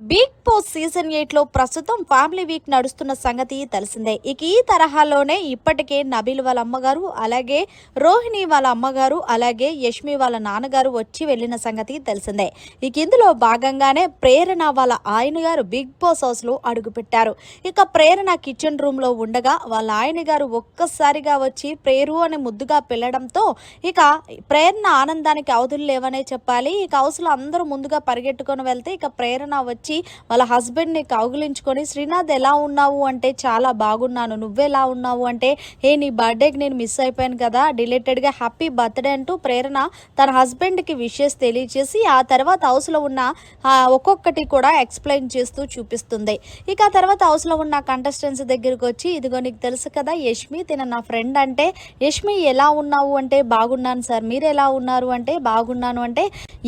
Big boss season ఎయిట్లో ప్రస్తుతం family week నడుస్తున్న సంగతి తెలిసిందే. ఇక ఈ తరహాలోనే ఇప్పటికే నబీల్ వాళ్ళ అమ్మగారు అలాగే రోహిణి వాళ్ళ అమ్మగారు అలాగే యష్మి వాళ్ళ నాన్నగారు వచ్చి వెళ్ళిన సంగతి తెలిసిందే. ఇక ఇందులో భాగంగానే ప్రేరణ వాళ్ళ ఆయన గారు బిగ్ బాస్ హౌస్లో అడుగుపెట్టారు. ఇక ప్రేరణ కిచెన్ రూమ్లో ఉండగా వాళ్ళ ఆయన గారు ఒక్కసారిగా వచ్చి ప్రేరు అని ముద్దుగా పిల్లడంతో ఇక ప్రేరణ ఆనందానికి అవధులు లేవనే చెప్పాలి. ఇక హౌస్లో అందరూ ముందుగా పరిగెట్టుకొని వెళ్తే ఇక ప్రేరణ వచ్చి వాళ్ళ హస్బెండ్ని కౌగిలించుకొని శ్రీనాథ్ ఎలా ఉన్నావు? అంటే చాలా బాగున్నాను. నువ్వెలా ఉన్నావు? అంటే ఏ నీ బర్త్డేకి నేను మిస్ అయిపోయాను కదా. డిలేటెడ్గా హ్యాపీ బర్త్డే అంటూ ప్రేరణ తన హస్బెండ్కి విషెస్ తెలియజేసి ఆ తర్వాత హౌస్లో ఉన్న ఒక్కొక్కటి కూడా ఎక్స్ప్లెయిన్ చేస్తూ చూపిస్తుంది. ఇక ఆ తర్వాత హౌస్లో ఉన్న కంటెస్టెంట్స్ దగ్గరికి వచ్చి ఇదిగో నీకు తెలుసు కదా యష్మి తిన నా ఫ్రెండ్ అంటే యష్మి ఎలా ఉన్నావు అంటే బాగున్నాను సార్. మీరు ఎలా ఉన్నారు అంటే బాగున్నాను అంటే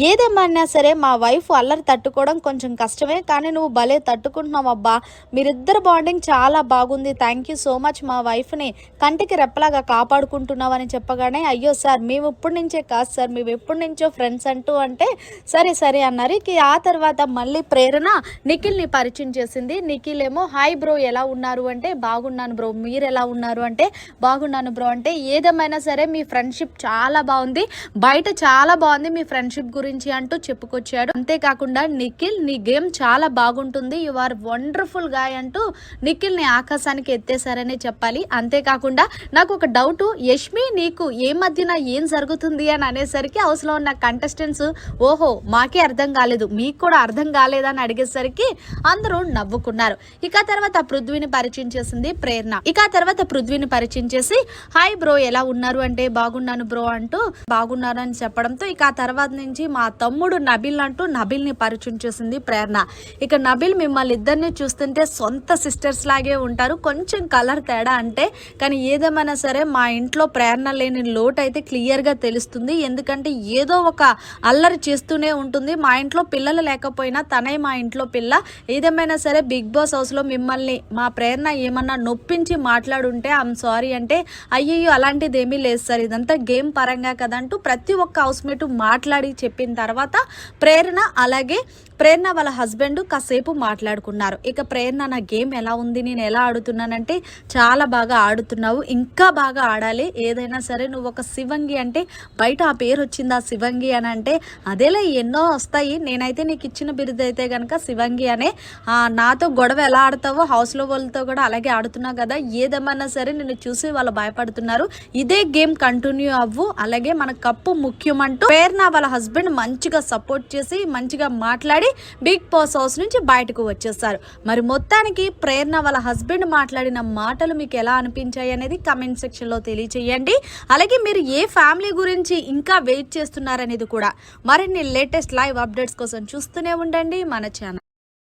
ఏదేమన్నా సరే మా వైఫ్ అల్లరి తట్టుకోవడం కొంచెం కష్టమే కానీ నువ్వు భలే తట్టుకుంటున్నావు అబ్బా మీరిద్దరు బాండింగ్ చాలా బాగుంది. థ్యాంక్ యూ సో మచ్ మా వైఫ్ని కంటికి రెప్పలాగా కాపాడుకుంటున్నావు అని చెప్పగానే అయ్యో సార్ మేము ఇప్పటి నుంచే కాదు సార్ మేము ఎప్పటి నుంచో ఫ్రెండ్స్ అంటూ అంటే సరే సరే అన్నారు. ఇక ఆ తర్వాత మళ్ళీ ప్రేరణ నిఖిల్ని పరిచయం చేసింది. నిఖిల్ ఏమో హాయ్ బ్రో ఎలా ఉన్నారు? అంటే బాగున్నాను బ్రో మీరు ఎలా ఉన్నారు? అంటే బాగున్నాను బ్రో. అంటే ఏదేమైనా సరే మీ ఫ్రెండ్షిప్ చాలా బాగుంది. బయట చాలా బాగుంది మీ ఫ్రెండ్షిప్ గురించి అంటూ చెప్పుకొచ్చాడు. అంతేకాకుండా నిఖిల్ నీ గేమ్ చాలా బాగుంటుంది. యు ఆర్ వండర్ఫుల్ గాయ్ అంటూ నిఖిల్ని ఆకాశానికి ఎత్తేసారనే చెప్పాలి. అంతేకాకుండా నాకు ఒక డౌట్ యష్మి నీకు ఏ మధ్యన ఏం జరుగుతుంది అని అనేసరికి హౌస్లో ఉన్న కంటెస్టెంట్స్ ఓహో మాకే అర్థం కాలేదు. మీకు కూడా అర్థం కాలేదని అడిగేసరికి అందరూ నవ్వుకున్నారు. ఇక ఆ తర్వాత పృథ్వీని పరిచయం చేసింది ప్రేరణ. ఇక తర్వాత పృథ్వీని పరిచయం చేసి హాయ్ బ్రో ఎలా ఉన్నారు? అంటే బాగున్నాను బ్రో అంటూ బాగున్నారు అని చెప్పడంతో ఇక ఆ తర్వాత నుంచి మా తమ్ముడు నబిల్ అంటూ నబిల్ని పరిచయం చేసింది ప్రేరణ. ఇక నబిల్ మిమ్మల్ని ఇద్దరిని చూస్తుంటే సొంత సిస్టర్స్ లాగే ఉంటారు. కొంచెం కలర్ తేడా అంటే కానీ ఏదేమైనా సరే మా ఇంట్లో ప్రేరణ లేని లోటు అయితే క్లియర్గా తెలుస్తుంది. ఎందుకంటే ఏదో ఒక అల్లరి చేస్తూనే ఉంటుంది. మా ఇంట్లో పిల్లలు లేకపోయినా తనే మా ఇంట్లో పిల్ల. ఏదేమైనా సరే బిగ్ బాస్ హౌస్లో మిమ్మల్ని మా ప్రేరణ ఏమన్నా నొప్పించి మాట్లాడుంటే ఐఎమ్ సారీ అంటే అయ్యయ్యో అలాంటిది ఏమీ లేదు సార్. ఇదంతా గేమ్ పరంగా కదంటూ ప్రతి ఒక్క హౌస్మేట్ మాట్లాడి చెప్పిన తర్వాత ప్రేరణ అలాగే ప్రేరణ వాళ్ళ హస్బెండ్ హస్బెండ్ కాసేపు మాట్లాడుకున్నారు. ఇక ప్రేరణ నా గేమ్ ఎలా ఉంది? నేను ఎలా ఆడుతున్నానంటే చాలా బాగా ఆడుతున్నావు. ఇంకా బాగా ఆడాలి. ఏదైనా సరే నువ్వు ఒక శివంగి అంటే బయట ఆ పేరు వచ్చింది ఆ శివంగి అని అంటే అదేలే ఎన్నో వస్తాయి. నేనైతే నీకు ఇచ్చిన బిరుదు అయితే కనుక శివంగి అనే. నాతో గొడవ ఎలా ఆడతావో హౌస్లో వాళ్ళతో కూడా అలాగే ఆడుతున్నావు కదా. ఏదేమన్నా సరే నిన్ను చూసి వాళ్ళు భయపడుతున్నారు. ఇదే గేమ్ కంటిన్యూ అవ్వు. అలాగే మన కప్పు ముఖ్యం అంటూ ప్రేరణ వాళ్ళ హస్బెండ్ మంచిగా సపోర్ట్ చేసి మంచిగా మాట్లాడి బిగ్ బాస్ హౌస్ నుంచి బయటకు వచ్చేస్తారు. మరి మొత్తానికి ప్రేరణ వాళ్ళ హస్బెండ్ మాట్లాడిన మాటలు మీకు ఎలా అనిపించాయి అనేది కమెంట్ సెక్షన్లో తెలియచేయండి. అలాగే మీరు ఏ ఫ్యామిలీ గురించి ఇంకా వెయిట్ చేస్తున్నారనేది కూడా మరిన్ని లేటెస్ట్ లైవ్ అప్డేట్స్ కోసం చూస్తూనే ఉండండి మన ఛానల్.